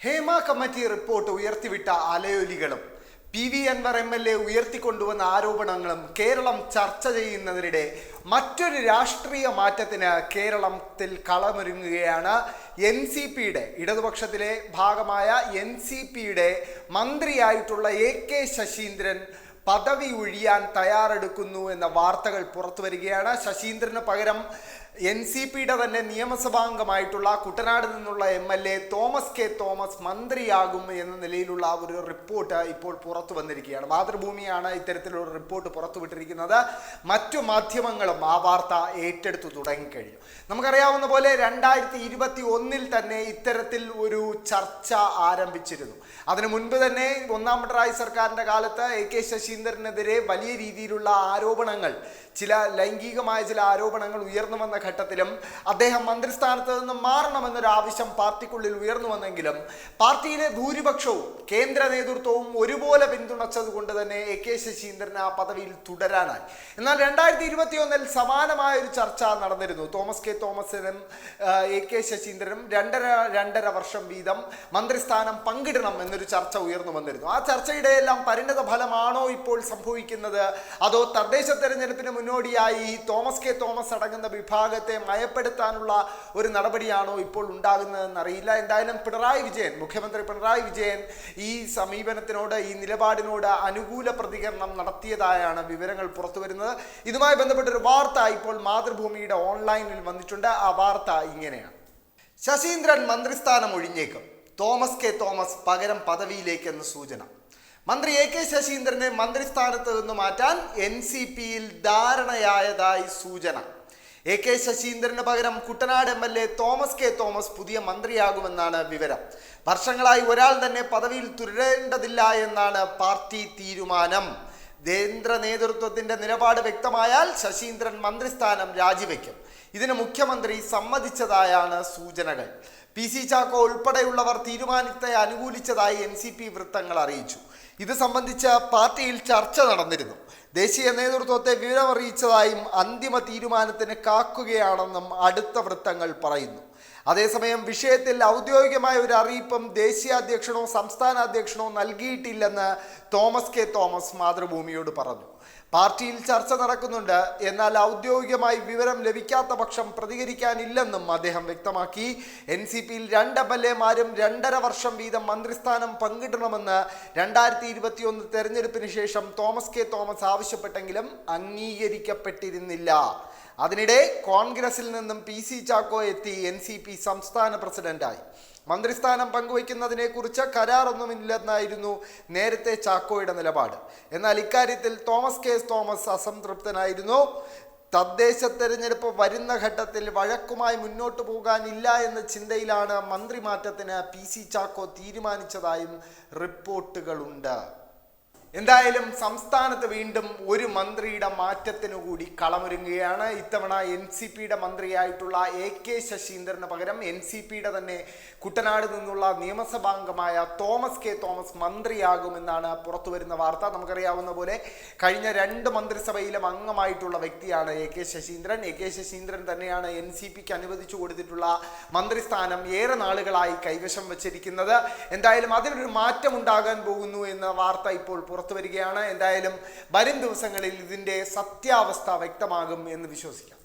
Hema committee report ഉയർത്തിവിട്ട അലയൊലികളും P V Anvar M L A ഉയർത്തിക്കൊണ്ടുവന്ന ആരോപണങ്ങളും കേരളം ചർച്ച ചെയ്യുന്നതിനിടെ മറ്റൊരു രാഷ്ട്രീയ മാറ്റത്തിന് കേരളത്തിൽ കളമൊരുങ്ങുകയാണ് എൻ സി പിയുടെ. ഇടതുപക്ഷത്തിലെ ഭാഗമായ എൻ സി പിയുടെ മന്ത്രിയായിട്ടുള്ള എ കെ ശശീന്ദ്രൻ പദവി ഒഴിയാൻ തയ്യാറെടുക്കുന്നു എന്ന വാർത്തകൾ പുറത്തു വരികയാണ് ശശീന്ദ്രന് പകരം എൻ സി പിയുടെ തന്നെ നിയമസഭാംഗമായിട്ടുള്ള കുട്ടനാട് നിന്നുള്ള M L A Thomas K Thomas മന്ത്രിയാകും എന്ന നിലയിലുള്ള ഒരു റിപ്പോർട്ട് ഇപ്പോൾ പുറത്തു വന്നിരിക്കുകയാണ്. മാതൃഭൂമിയാണ് ഇത്തരത്തിലുള്ള റിപ്പോർട്ട് പുറത്തുവിട്ടിരിക്കുന്നത് മറ്റു മാധ്യമങ്ങളും ആ വാർത്ത ഏറ്റെടുത്തു തുടങ്ങിക്കഴിഞ്ഞു. നമുക്കറിയാവുന്ന പോലെ രണ്ടായിരത്തി ഇരുപത്തി ഒന്നിൽ തന്നെ ഇത്തരത്തിൽ ഒരു ചർച്ച ആരംഭിച്ചിരുന്നു. അതിനു മുൻപ് തന്നെ ഒന്നാം പിണറായി സർക്കാരിന്റെ കാലത്ത് എ കെ ശശീന്ദ്രനെതിരെ വലിയ രീതിയിലുള്ള ആരോപണങ്ങൾ ചില ലൈംഗികമായ ചില ആരോപണങ്ങൾ ഉയർന്നു വന്ന ഘട്ടത്തിലും അദ്ദേഹം മന്ത്രിസ്ഥാനത്ത് നിന്ന് മാറണമെന്നൊരു ആവശ്യം പാർട്ടിക്കുള്ളിൽ ഉയർന്നു വന്നെങ്കിലും പാർട്ടിയിലെ ഭൂരിപക്ഷവും കേന്ദ്ര നേതൃത്വവും ഒരുപോലെ പിന്തുണച്ചത് കൊണ്ട് തന്നെ എ കെ ശശീന്ദ്രൻ ആ പദവിയിൽ തുടരാനായി. എന്നാൽ രണ്ടായിരത്തി ഇരുപത്തി ഒന്നിൽ സമാനമായ ഒരു ചർച്ച നടന്നിരുന്നു. തോമസ് കെ തോമസിനും എ കെ ശശീന്ദ്രനും രണ്ടര രണ്ടര വർഷം വീതം മന്ത്രിസ്ഥാനം പങ്കിടണം എന്നൊരു ചർച്ച ഉയർന്നു വന്നിരുന്നു. ആ ചർച്ചയുടെ എല്ലാം പരിണത ഫലമാണോ ഇപ്പോൾ സംഭവിക്കുന്നത്? അതോ തദ്ദേശ തെരഞ്ഞെടുപ്പിന് മുന്നോടിയായി തോമസ് കെ തോമസ് അടങ്ങുന്ന വിഭാഗത്തെ മയപ്പെടുത്താനുള്ള ഒരു നടപടിയാണോ ഇപ്പോൾ ഉണ്ടാകുന്നതെന്ന് അറിയില്ല എന്തായാലും പിണറായി വിജയൻ മുഖ്യമന്ത്രി പിണറായി വിജയൻ ഈ സമീപനത്തിനോട് ഈ നിലപാടിനോട് അനുകൂല പ്രതികരണം നടത്തിയതായാണ് വിവരങ്ങൾ പുറത്തു വരുന്നത് ഇതുമായി ബന്ധപ്പെട്ട ഒരു വാർത്ത ഇപ്പോൾ മാതൃഭൂമിയുടെ ഓൺലൈനിൽ വന്നിട്ടുണ്ട്. ആ വാർത്ത ഇങ്ങനെയാണ്. ശശീന്ദ്രൻ മന്ത്രിസ്ഥാനം ഒഴിഞ്ഞേക്കും. തോമസ് കെ തോമസ് പകരം പദവിയിലേക്കെന്ന് സൂചന. മന്ത്രി എ കെ ശശീന്ദ്രനെ മന്ത്രിസ്ഥാനത്ത് നിന്ന് മാറ്റാൻ എൻ സി പിയിൽ ധാരണയായതായി സൂചന. എ കെ ശശീന്ദ്രന് പകരം Kuttanad M L A Thomas K Thomas പുതിയ മന്ത്രിയാകുമെന്നാണ് വിവരം. വർഷങ്ങളായി ഒരാൾ തന്നെ പദവിയിൽ തുടരേണ്ടതില്ല എന്നാണ് പാർട്ടി തീരുമാനം. കേന്ദ്ര നേതൃത്വത്തിന്റെ നിലപാട് വ്യക്തമായാൽ ശശീന്ദ്രൻ മന്ത്രിസ്ഥാനം രാജിവെക്കും. ഇതിന് മുഖ്യമന്ത്രി സമ്മതിച്ചതായാണ് സൂചനകൾ. പി സി ചാക്കോ ഉൾപ്പെടെയുള്ളവർ തീരുമാനത്തെ അനുകൂലിച്ചതായി എൻ സി പി വൃത്തങ്ങൾ അറിയിച്ചു. ഇത് സംബന്ധിച്ച് പാർട്ടിയിൽ ചർച്ച നടന്നിരുന്നു. ദേശീയ നേതൃത്വത്തെ വിവരമറിയിച്ചതായും അന്തിമ തീരുമാനത്തിന് കാക്കുകയാണെന്നും അടുത്ത വൃത്തങ്ങൾ പറയുന്നു. അതേസമയം വിഷയത്തിൽ ഔദ്യോഗികമായ ഒരു അറിയിപ്പും ദേശീയ അധ്യക്ഷനോ സംസ്ഥാന അധ്യക്ഷനോ നൽകിയിട്ടില്ലെന്ന് തോമസ് കെ തോമസ് മാതൃഭൂമിയോട് പറഞ്ഞു. പാർട്ടിയിൽ ചർച്ച നടക്കുന്നുണ്ട്. എന്നാൽ ഔദ്യോഗികമായി വിവരം ലഭിക്കാത്ത പക്ഷം പ്രതികരിക്കാനില്ലെന്നും അദ്ദേഹം വ്യക്തമാക്കി. എൻ സി പിയിൽ രണ്ട് എം എൽ എമാരും രണ്ടര വർഷം വീതം മന്ത്രിസ്ഥാനം പങ്കിടണമെന്ന് രണ്ടായിരത്തി ഇരുപത്തിയൊന്ന് തെരഞ്ഞെടുപ്പിന് ശേഷം തോമസ് കെ തോമസ് ആവശ്യപ്പെട്ടെങ്കിലും അംഗീകരിക്കപ്പെട്ടിരുന്നില്ല. അതിനിടെ കോൺഗ്രസിൽ നിന്നും പി സി ചാക്കോ എത്തി എൻ സി പി സംസ്ഥാന പ്രസിഡന്റായി. മന്ത്രിസ്ഥാനം പങ്കുവയ്ക്കുന്നതിനെ കുറിച്ച് കരാറൊന്നുമില്ലെന്നായിരുന്നു നേരത്തെ ചാക്കോയുടെ നിലപാട്. എന്നാൽ ഇക്കാര്യത്തിൽ തോമസ് കെ. തോമസ് അസംതൃപ്തനായിരുന്നു. തദ്ദേശ തെരഞ്ഞെടുപ്പ് വരുന്ന ഘട്ടത്തിൽ വഴക്കുമായി മുന്നോട്ട് പോകാനില്ല എന്ന ചിന്തയിലാണ് മന്ത്രിമാറ്റത്തിന് പി സി ചാക്കോ തീരുമാനിച്ചതായും റിപ്പോർട്ടുകളുണ്ട്. എന്തായാലും സംസ്ഥാനത്ത് വീണ്ടും ഒരു മന്ത്രിയുടെ മാറ്റത്തിനു കൂടി കളമൊരുങ്ങുകയാണ്. ഇത്തവണ എൻ സി പിയുടെ മന്ത്രിയായിട്ടുള്ള എ കെ ശശീന്ദ്രന് പകരം എൻ സി പിയുടെ തന്നെ കുട്ടനാട് നിന്നുള്ള നിയമസഭാംഗമായ തോമസ് കെ തോമസ് മന്ത്രിയാകുമെന്നാണ് പുറത്തു വരുന്ന വാർത്ത. നമുക്കറിയാവുന്ന പോലെ കഴിഞ്ഞ രണ്ട് മന്ത്രിസഭയിലും അംഗമായിട്ടുള്ള വ്യക്തിയാണ് A K Saseendran. A K Saseendran തന്നെയാണ് എൻ സി പിക്ക് അനുവദിച്ചു കൊടുത്തിട്ടുള്ള മന്ത്രിസ്ഥാനം ഏറെ നാളുകളായി കൈവശം വച്ചിരിക്കുന്നത്. എന്തായാലും അതിനൊരു മാറ്റം ഉണ്ടാകാൻ പോകുന്നു എന്ന വാർത്ത ഇപ്പോൾ പുറത്തു വരികയാണ്. എന്തായാലും വരും ദിവസങ്ങളിൽ ഇതിന്റെ സത്യാവസ്ഥ വ്യക്തമാകും എന്ന് വിശ്വസിക്കാം.